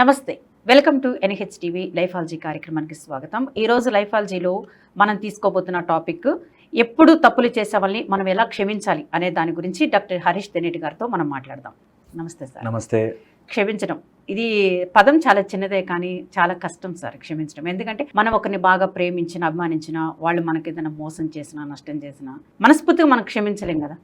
నమస్తే. Welcome to NH TV lifeology కార్యక్రమానికి స్వాగతం. ఈ రోజు లైఫాలజీలో మనం తీసుకోబోతున్న టాపిక్ ఎప్పుడు తప్పులు చేసే వాళ్ళని మనం ఎలా క్షమించాలి అనే దాని గురించి డాక్టర్ హరీష్ తెనేటి గారితో మనం మాట్లాడదాం. నమస్తే సార్. నమస్తే. క్షమించడం. ఇది పదం చాలా చిన్నదే కానీ చాలా కష్టం సార్ క్షమించడం. ఎందుకంటే మనం ఒకరిని బాగా ప్రేమించిన అభిమానించిన వాళ్ళు మనకి ఏదైనా మోసం చేసినా నష్టం చేసినా మనస్ఫూర్తిగా మనం క్షమించలేం కదా.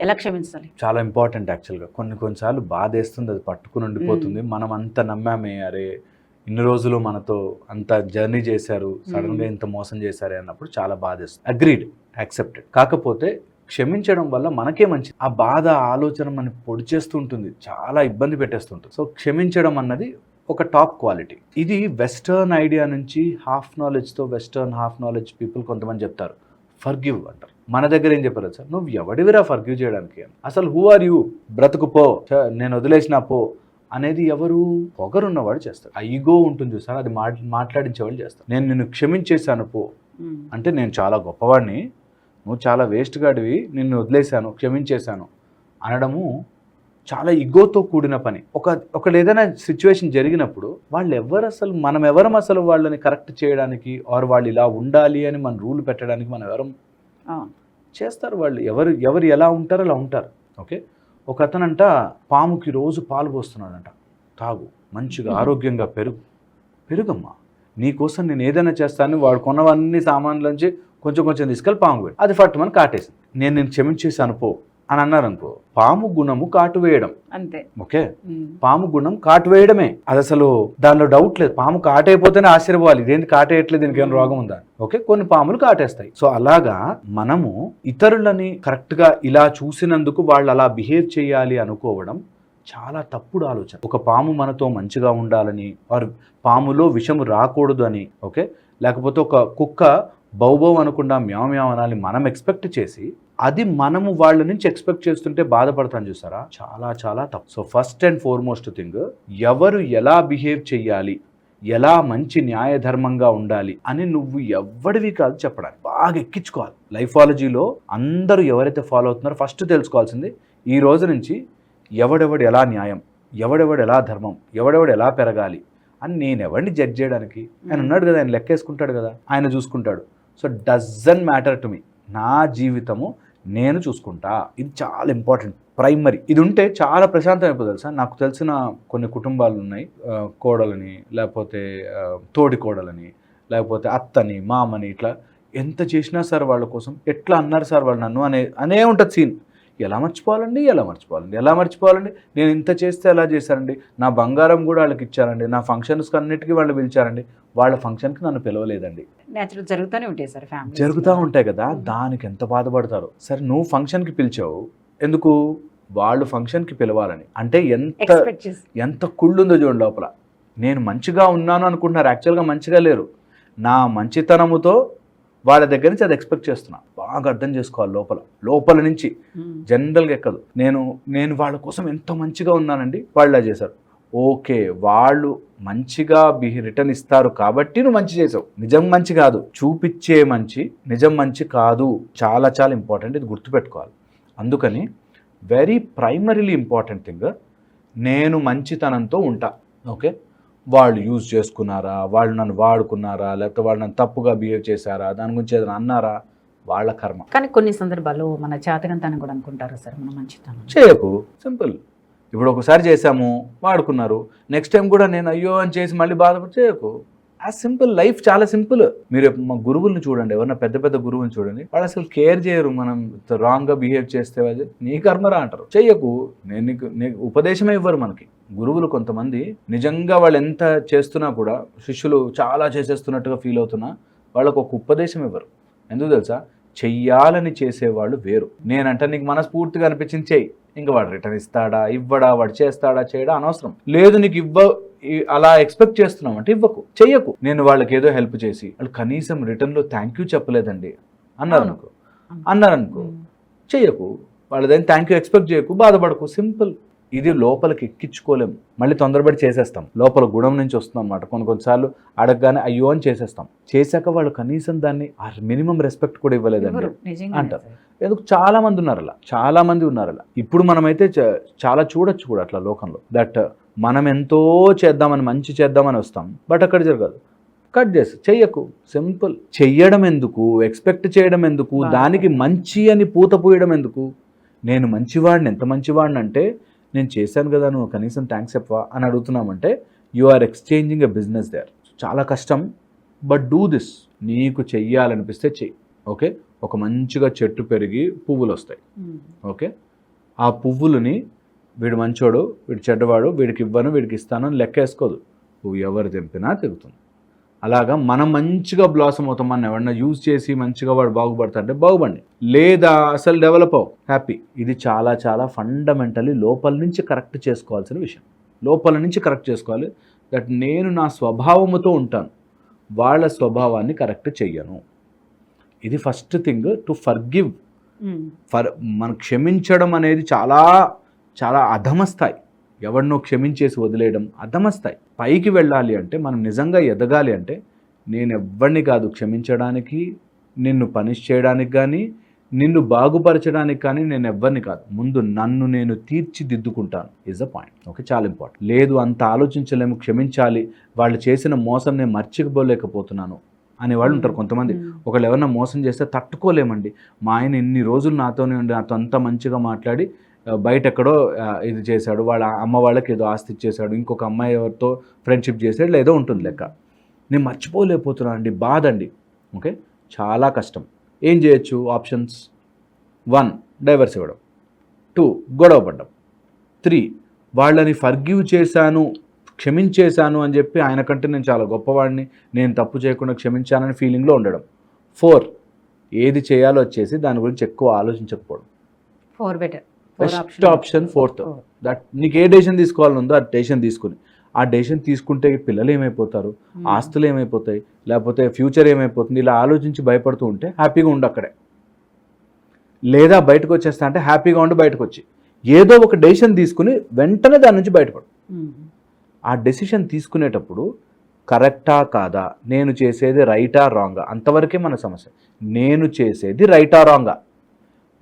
ఎలా క్షమించాలి? చాలా ఇంపార్టెంట్ యాక్చువల్గా. కొన్ని కొన్నిసార్లు బాధేస్తుంది అది పట్టుకుని ఉండిపోతుంది. మనం అంత నమ్మామే అరే ఇన్ని రోజులు మనతో అంత జర్నీ చేశారు సడన్గా ఇంత మోసం చేశారే అన్నప్పుడు చాలా బాధేస్తుంది. Agreed accepted. కాకపోతే క్షమించడం వల్ల మనకే మంచిది. ఆ బాధ ఆలోచన మనని పొడి చేస్తూ ఉంటుంది చాలా ఇబ్బంది పెట్టేస్తుంటుంది సో క్షమించడం అన్నది ఒక టాప్ క్వాలిటీ. ఇది వెస్టర్న్ ఐడియా నుంచి హాఫ్ నాలెడ్జ్తో వెస్టర్న్ హాఫ్ నాలెడ్జ్ పీపుల్ కొంతమంది చెప్తారు. ఫర్గివ్ అంటారు. మన దగ్గర ఏం చెప్పారు? సార్ నువ్వు ఎవడివిరా ఫర్గివ్ చేయడానికి? అసలు హూ ఆర్ యూ? బ్రతుకు పో నేను వదిలేసిన పో. అనేది ఎవరు? పొగరున్నవాడు చేస్తారు ఆ ఈగో ఉంటుంది చూసారు అది మాట్ మాట్లాడించేవాళ్ళు చేస్తారు. నేను నిన్ను క్షమించేశాను పో. అంటే నేను చాలా గొప్పవాడిని. నువ్వు చాలా వేస్ట్ గాడివి నిన్ను వదిలేశాను క్షమించేశాను అనడము చాలా ఇగోతో కూడిన పని. ఒక ఒకళ్ళు ఏదైనా సిచ్యువేషన్ జరిగినప్పుడు వాళ్ళు ఎవరు అసలు మనం ఎవరం అసలు వాళ్ళని కరెక్ట్ చేయడానికి ఆర్ వాళ్ళు ఇలా ఉండాలి అని మన రూల్ పెట్టడానికి మనం ఎవరం చేస్తారు వాళ్ళు. ఎవరు ఎవరు ఎలా ఉంటారో అలా ఉంటారు. ఓకే? ఒక అతనంట పాముకి రోజు పాలు పోస్తున్నాడంట. తాగు మంచిగా. ఆరోగ్యంగా పెరుగు. పెరుగమ్మా. నీకోసం నేను ఏదైనా చేస్తాను వాడు కొన్నవన్నీ సామాన్లోంచి కొంచెం కొంచెం తీసుకెళ్ళి పాము పెట్టి అది ఫట్ మన కాటేసింది. నేను నేను క్షమించేసాను పో. అని అన్నారు అనుకో పాము గుణము కాటు వేయడం. అంతే. ఓకే. పాము గుణం కాటు వేయడమే. అది అసలు దానిలో డౌట్ లేదు. పాము కాటైపోతేనే ఆశ్చర్యపోవాలి. ఇదేంటి కాటేయట్లేదు దీనికి ఏమైనా రోగం ఉందా? ఓకే? కొన్ని పాములు కాటేస్తాయి. సో అలాగా మనము ఇతరులని కరెక్ట్గా ఇలా చూసినందుకు వాళ్ళు అలా బిహేవ్ చేయాలి అనుకోవడం చాలా తప్పుడు ఆలోచన. ఒక పాము మనతో మంచిగా ఉండాలని ఆర్ పాములో విషము రాకూడదు అని ఓకే? లేకపోతే ఒక కుక్క బౌబౌ అనకుండా మ్యావ్ మ్యావ్ అనాలి మనం ఎక్స్పెక్ట్ చేసి అది మనము వాళ్ళ నుంచి ఎక్స్పెక్ట్ చేస్తుంటే బాధపడతాను చూసారా? చాలా చాలా తప్పు. So first and foremost thing ఎవరు ఎలా బిహేవ్ చెయ్యాలి? ఎలా మంచి న్యాయధర్మంగా ఉండాలి? అని నువ్వు ఎవడివి కాదు చెప్పడానికి. బాగా ఎక్కించుకోవాలి. లైఫాలజీలో అందరూ ఎవరైతే ఫాలో అవుతున్నారో ఫస్ట్ తెలుసుకోవాల్సింది ఈ రోజు నుంచి ఎవడెవడు ఎలా న్యాయం? ఎవడెవడు ఎలా ధర్మం? ఎవడెవడు ఎలా పెరగాలి? అని నేను ఎవరిని జడ్జ్ చేయడానికి? ఆయన ఉన్నాడు కదా ఆయన లెక్కేసుకుంటాడు కదా ఆయన చూసుకుంటాడు. So doesn't matter to me నా జీవితము నేను చూసుకుంటా. ఇది చాలా ఇంపార్టెంట్. ప్రైమరీ. ఇది ఉంటే చాలా ప్రశాంతం అయిపోతుంది తెలుసా? నాకు తెలిసిన కొన్ని కుటుంబాలు ఉన్నాయి. కోడలని లేకపోతే తోడి కోడలని లేకపోతే అత్తని మామని ఇట్లా. ఎంత చేసినా సార్ వాళ్ళ కోసం ఎట్లా అన్నారు సార్ వాళ్ళు నన్ను అనే అనే ఉంటుంది సీన్. ఎలా మర్చిపోవాలండి? ఎలా మర్చిపోవాలండి? ఎలా మర్చిపోవాలండి? నేను ఇంత చేస్తే ఎలా చేశారండి? నా బంగారం కూడా వాళ్ళకి ఇచ్చారండి. నా ఫంక్షన్స్కి అన్నిటికీ వాళ్ళు పిలిచారండి. వాళ్ళ ఫంక్షన్కి నన్ను పిలవలేదండి. నేచురల్ జరుగుతూనే ఉంటాయి సార్ ఫ్యామిలీ జరుగుతూ ఉంటాయి కదా దానికి ఎంత బాధపడతారు. సరే నువ్వు ఫంక్షన్కి పిలిచావు ఎందుకు? వాళ్ళు ఫంక్షన్కి పిలవాలని. అంటే ఎంత ఎంత కుళ్ళుందో చూడండి లోపల. నేను మంచిగా ఉన్నాను అనుకుంటున్నారు. యాక్చువల్గా మంచిగా లేరు. నా మంచితనముతో వాళ్ళ దగ్గర నుంచి అది ఎక్స్పెక్ట్ చేస్తున్నా. బాగా అర్థం చేసుకోవాలి లోపల. లోపల నుంచి. జనరల్గా ఎక్కదు. నేను నేను వాళ్ళ కోసం ఎంత మంచిగా ఉన్నానండి వాళ్ళు చేశారు. ఓకే వాళ్ళు మంచిగా బిహి రిటర్న్ ఇస్తారు కాబట్టి నువ్వు మంచి చేసావు. నిజం మంచి కాదు. చూపించే మంచి నిజం మంచి కాదు. చాలా చాలా ఇంపార్టెంట్ ఇది గుర్తుపెట్టుకోవాలి. అందుకని వెరీ ప్రైమరీలీ ఇంపార్టెంట్ థింగ్ నేను మంచితనంతో ఉంటా. ఓకే? వాళ్ళు యూజ్ చేసుకున్నారా? వాళ్ళు నన్ను వాడుకున్నారా? లేకపోతే వాళ్ళు నన్ను తప్పుగా బిహేవ్ చేశారా? దాని గురించి ఏదైనా అన్నారా? వాళ్ళ కర్మ. కానీ కొన్ని సందర్భాల్లో మన జాతకంతాన్ని కూడా అనుకుంటారు సార్? మన మంచితనం. చేయకు. సింపుల్. ఇప్పుడు ఒకసారి చేశాము వాడుకున్నారు. నెక్స్ట్ టైం కూడా నేను అయ్యో అని చేసి మళ్ళీ బాధపడి చేయకు. ఆ సింపుల్ లైఫ్ చాలా సింపుల్ మీరు మా గురువుల్ని చూడండి ఎవరన్నా పెద్ద పెద్ద గురువుని చూడండి. వాళ్ళు అసలు కేర్ చేయరు మనం రాంగ్గా బిహేవ్ చేస్తే అది. నీ కర్మరా అంటారు. చెయ్యకు. నేను నీకు నీకు ఉపదేశమే ఇవ్వరు మనకి. గురువులు కొంతమంది నిజంగా వాళ్ళు ఎంత చేస్తున్నా కూడా శిష్యులు చాలా చేసేస్తున్నట్టుగా ఫీల్ అవుతున్నా వాళ్ళకు ఒక ఉపదేశం ఇవ్వరు. ఎందుకు తెలుసా? చెయ్యాలని చేసేవాళ్ళు వేరు. నేనంటే నీకు మనస్ఫూర్తిగా అనిపించింది చెయ్యి. ఇంకా వాడు రిటర్న్ ఇస్తాడా? ఇవ్వడా? వాడు చేస్తాడా? చేయడా? అనవసరం. లేదు నీకు ఇవ్వ అలా ఎక్స్పెక్ట్ చేస్తున్నాం అంటే ఇవ్వకు. చెయ్యకు. నేను వాళ్ళకి ఏదో హెల్ప్ చేసి వాళ్ళు కనీసం రిటర్న్లో థ్యాంక్ యూ చెప్పలేదండి. అన్నారు. అనుకో. అన్నారు అనుకో. చెయ్యకు. వాళ్ళదని థ్యాంక్ యూ ఎక్స్పెక్ట్ చేయకు. బాధపడకు. సింపుల్. ఇది లోపలికి ఎక్కించుకోలేము మళ్ళీ తొందరపడి చేసేస్తాం. లోపల గుణం నుంచి వస్తుంది అనమాట కొన్ని కొన్నిసార్లు అడగగానే అయ్యో అని చేసేస్తాం. చేశాక వాళ్ళు కనీసం దాన్ని మినిమం రెస్పెక్ట్ కూడా ఇవ్వలేదండి. అంటారు. ఎందుకు? చాలా మంది ఉన్నారు అలా. చాలా మంది ఉన్నారు అలా. ఇప్పుడు మనమైతే చాలా చూడొచ్చు కూడా అట్లా లోకంలో. దట్ మనం ఎంతో చేద్దామని మంచి చేద్దామని వస్తాం. బట్ అక్కడ జరగదు. కట్ చేసి చెయ్యకు. సింపుల్ చెయ్యడం ఎందుకు? ఎక్స్పెక్ట్ చేయడం ఎందుకు. దానికి మంచి అని పూత పూయడం ఎందుకు? నేను మంచివాడిని. ఎంత మంచివాడిని అంటే నేను చేశాను కదా నువ్వు కనీసం థ్యాంక్స్ చెప్పవా అని అడుగుతున్నామంటే you are exchanging a business there చాలా కష్టం బట్ డూ దిస్ నీకు చెయ్యాలనిపిస్తే చెయ్యి ఓకే ఒక మంచిగా చెట్టు పెరిగి పువ్వులు వస్తాయి. ఓకే ఆ పువ్వులని వీడు మంచోడు వీడు చెడ్డవాడు వీడికి ఇవ్వను వీడికి ఇస్తాను అని లెక్క వేసుకోదు. పువ్వు ఎవరు తెంపినా తిరుగుతుంది. అలాగా మనం మంచిగా బ్లాసమ్ అవుతాం మనం ఎవరన్నా యూజ్ చేసి మంచిగా వాడు బాగుపడతాడంటే బాగుపడండి. లేదా అసలు డెవలప్ అవ్వ. హ్యాపీ ఇది చాలా చాలా ఫండమెంటలీ లోపల నుంచి కరెక్ట్ చేసుకోవాల్సిన విషయం. లోపల నుంచి కరెక్ట్ చేసుకోవాలి. దట్ నేను నా స్వభావముతో ఉంటాను. వాళ్ళ స్వభావాన్ని కరెక్ట్ చెయ్యను. ఇది first thing to forgive. For మనం క్షమించడం అనేది చాలా చాలా అధమ స్థాయి ఎవరినో క్షమించేసి వదిలేయడం అధమ స్థాయి పైకి వెళ్ళాలి అంటే మనం నిజంగా ఎదగాలి అంటే నేను ఎవ్వరిని కాదు క్షమించడానికి నిన్ను పనిష్ చేయడానికి కానీ నిన్ను బాగుపరచడానికి కానీ నేను ఎవ్వరిని కాదు. ముందు నన్ను నేను తీర్చిదిద్దుకుంటాను ఇస్ అ పాయింట్ ఓకే చాలా ఇంపార్టెంట్ లేదు అంత ఆలోచించలేము క్షమించాలి వాళ్ళు చేసిన మోసం నేను మర్చిపోలేకపోతున్నాను అనే వాళ్ళు ఉంటారు కొంతమంది. ఒకళ్ళు ఎవరన్నా మోసం చేస్తే తట్టుకోలేమండి. మా ఆయన ఎన్ని రోజులు నాతోనే ఉండి నాతో అంత మంచిగా మాట్లాడి బయట ఎక్కడో ఇది చేశాడు. వాళ్ళ అమ్మ వాళ్ళకి ఏదో ఆస్తి ఇచ్చేశాడు. ఇంకొక అమ్మాయి ఎవరితో ఫ్రెండ్షిప్ చేసాడు లేదో ఉంటుంది లెక్క. నేను మర్చిపోలేకపోతున్నాను అండి. బాధ అండి. ఓకే? చాలా కష్టం. ఏం చేయొచ్చు? ఆప్షన్స్? వన్ డైవర్స్ ఇవ్వడం. టూ గొడవ పడ్డం. త్రీ వాళ్ళని ఫర్గివ్ చేశాను క్షమించేశాను అని చెప్పి ఆయన కంటే నేను చాలా గొప్పవాడిని. నేను తప్పు చేయకుండా క్షమించానని ఫీలింగ్లో ఉండడం. ఫోర్ ఏది చేయాలో వచ్చేసి దాని గురించి ఎక్కువ ఆలోచించకపోవడం. Four better. Best option fourth that నీకు ఏ డెసిషన్ తీసుకోవాలని ఉందో ఆ డెసిషన్ తీసుకుని. ఆ డెసిషన్ తీసుకుంటే పిల్లలు ఏమైపోతారు? ఆస్తులు ఏమైపోతాయి? లేకపోతే ఫ్యూచర్ ఏమైపోతుంది? ఇలా ఆలోచించి భయపడుతూ ఉంటే హ్యాపీగా ఉండు అక్కడే. లేదా బయటకు వచ్చేస్తా అంటే హ్యాపీగా ఉండి బయటకు వచ్చి ఏదో ఒక డెసిషన్ తీసుకుని వెంటనే దాని నుంచి బయటపడు. ఆ డెసిషన్ తీసుకునేటప్పుడు కరెక్టా కాదా? నేను చేసేది రైటా రాంగా అంతవరకే మన సమస్య. నేను చేసేది రైటా రాంగా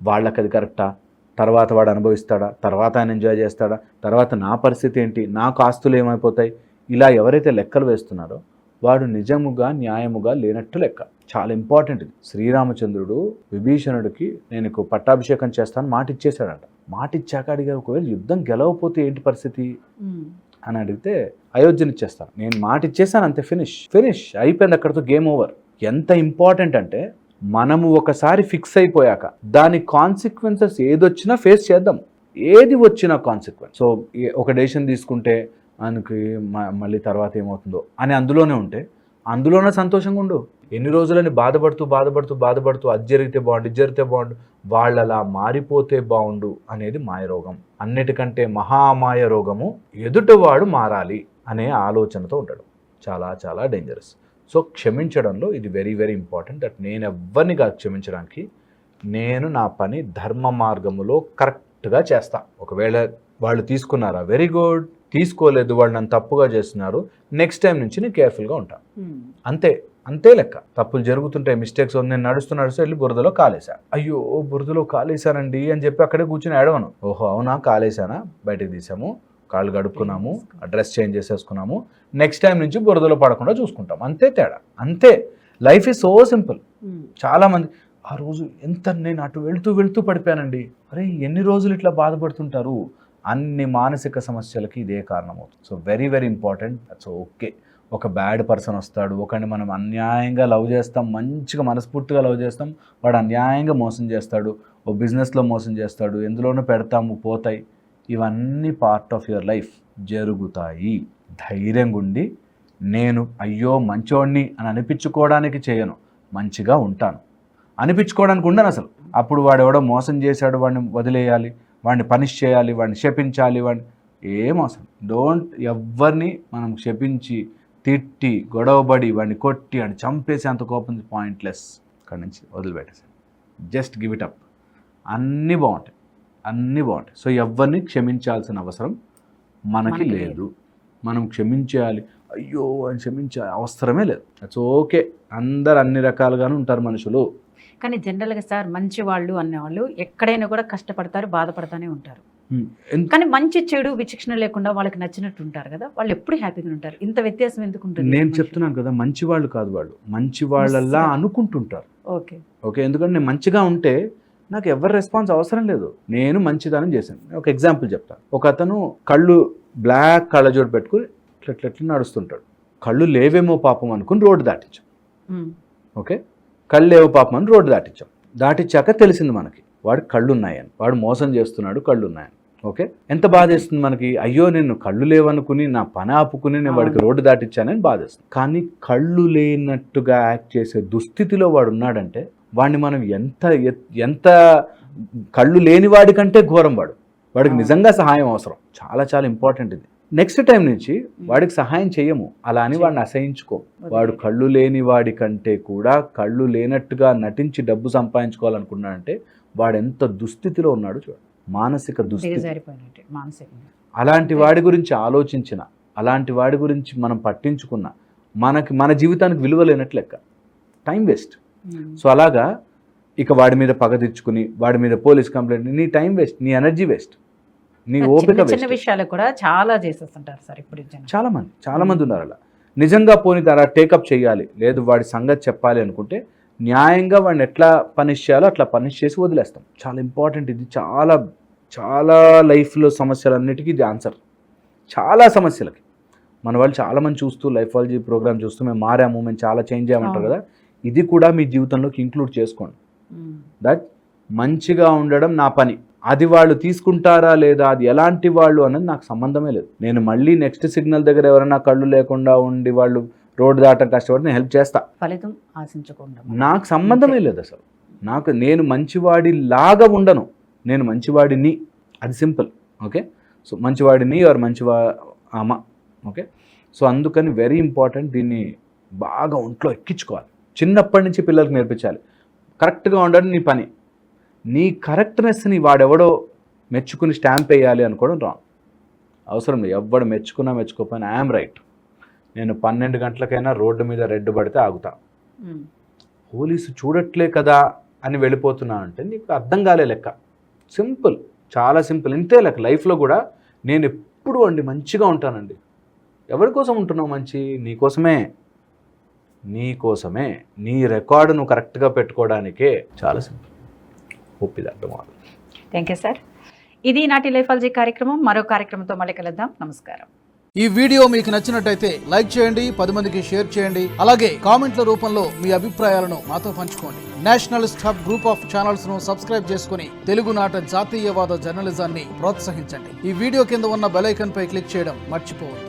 వాళ్ళకి అది కరెక్టా తర్వాత వాడు అనుభవిస్తాడా? తర్వాత ఆయన ఎంజాయ్ చేస్తాడా? తర్వాత నా పరిస్థితి ఏంటి? నాకు ఆస్తులు ఏమైపోతాయి? ఇలా ఎవరైతే లెక్కలు వేస్తున్నారో వాడు నిజముగా న్యాయముగా లేనట్టు లెక్క. చాలా ఇంపార్టెంట్ ఇది. శ్రీరామచంద్రుడు విభీషణుడికి నేను పట్టాభిషేకం చేస్తాను మాట ఇచ్చేశాడంట. మాట ఇచ్చాక అడిగారు ఒకవేళ యుద్ధం గెలవకపోతే ఏంటి పరిస్థితి? అని అడిగితే అయోధ్యనిచ్చేస్తాను నేను మాట ఇచ్చేసాను అంతే ఫినిష్ ఫినిష్ అయిపోయింది అక్కడితో గేమ్ ఓవర్ ఎంత ఇంపార్టెంట్ అంటే మనము ఒకసారి ఫిక్స్ అయిపోయాక దాని కాన్సిక్వెన్సెస్ ఏదొచ్చినా ఫేస్ చేద్దాం. ఏది వచ్చినా కాన్సిక్వెన్స్ సో ఒక డెసిషన్ తీసుకుంటే మనకి మళ్ళీ తర్వాత ఏమవుతుందో అని అందులోనే ఉంటే అందులోనే సంతోషంగా ఉండు. ఎన్ని రోజులని బాధపడుతూ బాధపడుతూ బాధపడుతూ అది జరిగితే బాగుండు ఇది జరిగితే బాగుండు వాళ్ళలా మారిపోతే బాగుండు అనేది మాయ రోగం అన్నిటికంటే మహామాయ రోగము ఎదుటవాడు మారాలి అనే ఆలోచనతో ఉంటాడు చాలా చాలా డేంజరస్ సో క్షమించడంలో ఇది వెరీ వెరీ ఇంపార్టెంట్ దట్ నేను ఎవ్వరిని కాదు క్షమించడానికి నేను నా పని ధర్మ మార్గములో కరెక్ట్గా చేస్తా. ఒకవేళ వాళ్ళు తీసుకున్నారా వెరీ గుడ్ తీసుకోలేదు వాళ్ళు నన్ను తప్పుగా చేస్తున్నారు నెక్స్ట్ టైం నుంచి నేను కేర్ఫుల్గా ఉంటాను అంతే అంతే లెక్క. తప్పులు జరుగుతుంటాయి మిస్టేక్స్ నేను నడుస్తూ నడుస్తూ వెళ్ళి బురదలో కాలేసా అయ్యో బురదలో కాలేశానండి అని చెప్పి అక్కడే కూర్చుని ఏడవను. ఓహో అవునా? కాలేశానా? బయటకు తీసాము కాళ్ళు గడుపుకున్నాము డ్రెస్ చేంజ్ చేసేసుకున్నాము. నెక్స్ట్ టైం నుంచి బురదలో పడకుండా చూసుకుంటాం. అంతే తేడా. అంతే. లైఫ్ ఈజ్ సో సింపుల్ చాలా మంది ఆ రోజు ఎంత నేను అటు వెళ్తూ వెళ్తూ పడిపోయానండి. అరే ఎన్ని రోజులు ఇట్లా బాధపడుతుంటారు? అన్ని మానసిక సమస్యలకి ఇదే కారణం అవుతుంది so very very important so okay ఒక బ్యాడ్ పర్సన్ వస్తాడు. ఒకరిని మనం అన్యాయంగా లవ్ చేస్తాం. మంచిగా మనస్ఫూర్తిగా లవ్ చేస్తాం. వాడు అన్యాయంగా మోసం చేస్తాడు. ఓ బిజినెస్లో మోసం చేస్తాడు. ఎందులోనూ పెడతాము పోతాయి. ఇవన్నీ పార్ట్ ఆఫ్ యువర్ లైఫ్ జరుగుతాయి. ధైర్యంగా ఉండి నేను అయ్యో మంచోడిని అని అనిపించుకోవడానికి చేయను. మంచిగా ఉంటాను. అనిపించుకోవడానికి ఉండను అసలు. అప్పుడు వాడు ఎవడో మోసం చేశాడు వాడిని వదిలేయాలి వాడిని పనిష్ చేయాలి వాడిని శపించాలి వాడిని ఏం అవసరం. డోంట్ ఎవరిని మనం శపించి తిట్టి గొడవబడి వాడిని కొట్టి వాడిని చంపేసి అంత కోపం పాయింట్లెస్ అక్కడి నుంచి వదిలిపెట్టేసాను జస్ట్ గివ్ ఇట్ అప్ అన్నీ బాగుంటాయి. అన్నీ బాగుంటాయి. సో ఎవరిని క్షమించాల్సిన అవసరం మనకి లేదు. మనం క్షమించాలి. అయ్యో అని క్షమించాలి అవసరమే లేదు. దట్స్ ఓకే అందరు అన్ని రకాలుగానే ఉంటారు మనుషులు. కానీ జనరల్గా సార్ మంచి వాళ్ళు అన్నవాళ్ళు ఎక్కడైనా కూడా కష్టపడతారు బాధపడతానే ఉంటారు. కానీ మంచి చెడు విచక్షణ లేకుండా వాళ్ళకి నచ్చినట్టు ఉంటారు కదా వాళ్ళు ఎప్పుడు హ్యాపీగా ఉంటారు. ఇంత వ్యత్యాసం ఎందుకు ఉంటుంది నేను? చెప్తున్నాను కదా మంచి వాళ్ళు కాదు వాళ్ళు. మంచి వాళ్ళల్లా. అనుకుంటుంటారు. ఓకే ఓకే ఎందుకంటే నేను మంచిగా ఉంటే నాకు ఎవరి రెస్పాన్స్ అవసరం లేదు. నేను మంచిదనం చేశాను. ఒక ఎగ్జాంపుల్ చెప్తాను ఒక అతను కళ్ళు బ్లాక్ కళ్ళజోడు పెట్టుకుని ఇట్లా ఇట్లా ఇట్లా నడుస్తుంటాడు. కళ్ళు లేవేమో పాపం అనుకుని రోడ్డు దాటించాం. ఉమ్. ఓకే? కళ్ళు లేవో పాపం అని రోడ్డు దాటించాం. దాటించాక తెలిసింది మనకి వాడు కళ్ళు ఉన్నాయని వాడు మోసం చేస్తున్నాడు కళ్ళు ఉన్నాయని ఓకే? ఎంత బాధేస్తుంది మనకి? అయ్యో నేను కళ్ళు లేవనుకుని నా పని ఆపుకుని నేను వాడికి. రోడ్డు దాటించానని బాధేస్తుంది. కానీ కళ్ళు లేనట్టుగా యాక్ట్ చేసే దుస్థితిలో వాడు ఉన్నాడంటే వాడిని మనం ఎంత ఎత్- కళ్ళు లేని వాడి కంటే ఘోరం వాడు. వాడికి. నిజంగా సహాయం అవసరం. చాలా చాలా ఇంపార్టెంట్ ఇది. నెక్స్ట్ టైం నుంచి వాడికి సహాయం చేయము అలా అని వాడిని అసహించుకో. వాడు కళ్ళు లేని వాడి కంటే కూడా కళ్ళు లేనట్టుగా నటించి డబ్బు సంపాదించుకోవాలనుకున్నాడంటే వాడు ఎంత దుస్థితిలో ఉన్నాడు చూడు. మానసిక దుస్థితి. అలాంటి వాడి గురించి ఆలోచించిన అలాంటి వాడి గురించి మనం పట్టించుకున్న మనకి మన జీవితానికి విలువ లేనట్లు లెక్క. Time waste. సో అలాగా ఇక వాడి మీద పగ తెచ్చుకుని వాడి మీద పోలీస్ కంప్లైంట్ నీ టైం వేస్ట్ నీ ఎనర్జీ వేస్ట్ నీ ఓపిక చిన్న విషయాలకు కూడా చాలా చేసేస్తుంటారు సార్ ఇప్పుడు చాలా మంది చాలా మంది ఉన్నారు అలా. నిజంగా పోనీ అలా టేకప్ చేయాలి లేదు వాడి సంగతి చెప్పాలి అనుకుంటే న్యాయంగా వాడిని ఎట్లా పనిష్ చేయాలో అట్లా పనిష్ చేసి వదిలేస్తాం. చాలా ఇంపార్టెంట్ ఇది చాలా చాలా లైఫ్లో సమస్యలన్నిటికీ ఇది ఆన్సర్ చాలా సమస్యలకి. మన వాళ్ళు చాలా మంది చూస్తూ లైఫ్ వాలజీ ప్రోగ్రామ్ చూస్తూ మేము మారాము మేము చాలా చేంజ్ అవును. కదా. ఇది కూడా మీ జీవితంలోకి ఇంక్లూడ్ చేసుకోండి. దట్ మంచిగా ఉండడం నా పని. అది వాళ్ళు తీసుకుంటారా లేదా? అది ఎలాంటి వాళ్ళు అనేది నాకు సంబంధమే లేదు. నేను మళ్ళీ నెక్స్ట్ సిగ్నల్ దగ్గర ఎవరైనా కళ్ళు లేకుండా ఉండి వాళ్ళు రోడ్డు దాటం కష్టపడి నేను హెల్ప్ చేస్తా. ఫలితం ఆశించకుండా నాకు సంబంధమే లేదు అసలు. నాకు నేను మంచివాడి లాగా ఉండను. నేను మంచివాడిని. అది సింపుల్. ఓకే? సో మంచివాడిని ఎవరు మంచివా అమ్మ ఓకే? సో అందుకని వెరీ ఇంపార్టెంట్ దీన్ని బాగా ఒంట్లో ఎక్కించుకోవాలి. చిన్నప్పటి నుంచి పిల్లలకు నేర్పించాలి. కరెక్ట్గా ఉండడం నీ పని. నీ కరెక్ట్నెస్ని వాడెవడో మెచ్చుకుని స్టాంప్ వేయాలి అనుకోవడం రాంగ్. అవసరం లేదు. ఎవ్వడు మెచ్చుకున్నా మెచ్చుకోకపోయినా ఐఎమ్ రైట్. నేను పన్నెండు గంటలకైనా రోడ్డు మీద రెడ్ పడితే ఆగుతా. పోలీసు చూడట్లే కదా అని వెళ్ళిపోతున్నా అంటే నీకు అర్థం కాలే లెక్క. సింపుల్. చాలా సింపుల్. ఇంతే లెక్క. లైఫ్లో కూడా నేను ఎప్పుడు అండి మంచిగా ఉంటానండి. ఎవరి కోసం ఉంటున్నావు మంచి? నీ కోసమే. నీ కోసమే నీ రికార్డు నువ్వు కరెక్ట్గా పెట్టుకోవడానికే చాలా సింపుల్. ఒప్పిది అర్థం అవ్వాలి. Thank you sir. ఇది నాటి లైఫాలజీ కార్యక్రమం. మరో కార్యక్రమంతో మళ్ళీ కలుద్దాం. నమస్కారం. ఈ వీడియో మీకు నచ్చినట్టయితే లైక్ చేయండి పది మందికి షేర్ చేయండి. అలాగే కామెంట్ల రూపంలో మీ అభిప్రాయాలను మాతో పంచుకోండి. నేషనలిస్ట్ హబ్ గ్రూప్ ఆఫ్ ఛానల్స్ను సబ్స్క్రైబ్ చేసుకుని తెలుగునాట జాతీయవాద జర్నలిజాన్ని ప్రోత్సహించండి. ఈ వీడియో కింద ఉన్న బెల్ ఐకాన్ పై క్లిక్ చేయడం మర్చిపోవద్దు.